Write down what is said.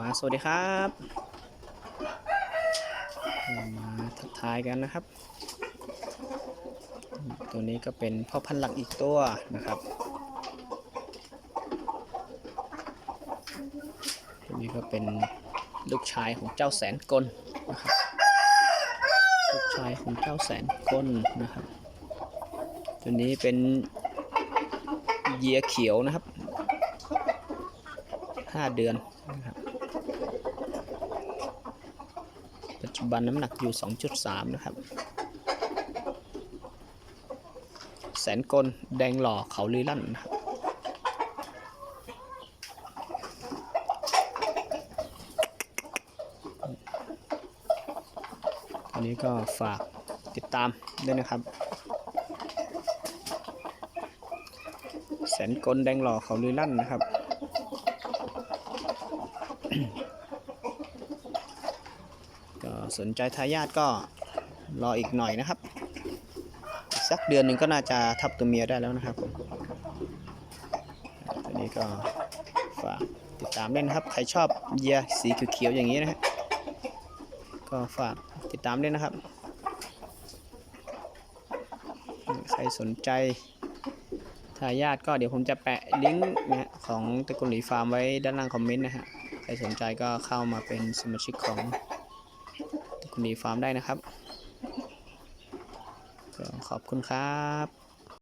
มาสวัสดีครับมาทักทายกันนะครับ ตัวนี้ก็เป็นพ่อพันธุ์หลักอีกตัวนะครับ ตัวนี้ก็เป็นลูกชายของเจ้าแสนกลนะครับลูกชายของเจ้าแสนกลนะครับ ตัวนี้เป็นเยียเขียวนะครับ 5เดือนนะครับปัจจุบันน้ำหนักอยู่ 2.3 นะครับ แสนกลแดงหล่อเขาลือลั่นนะครับ อันนี้ก็ฝากติดตามด้วยนะครับ แสนกลแดงหล่อเขาลือลั่นนะครับ ก็สนใจทายาทก็รออีกหน่อยนะครับ สักเดือนหนึ่งก็น่าจะทับตัวเมียได้แล้วนะครับผมตอนนี้ก็ฝากติดตามด้วยนะครับ ใครชอบเหยียสีเขียวๆอย่างนี้นะฮะก็ฝากติดตามด้วยนะครับ ใครสนใจายาทก็เดี๋ยวผมจะแปะลิงก์นะฮะของตะกุลหลีฟาร์มไว้ด้านล่างคอมเมนต์นะฮะใครสนใจก็เข้ามาเป็นสมาชิกของคุณดีฟาร์มได้นะครับขอบคุณครับ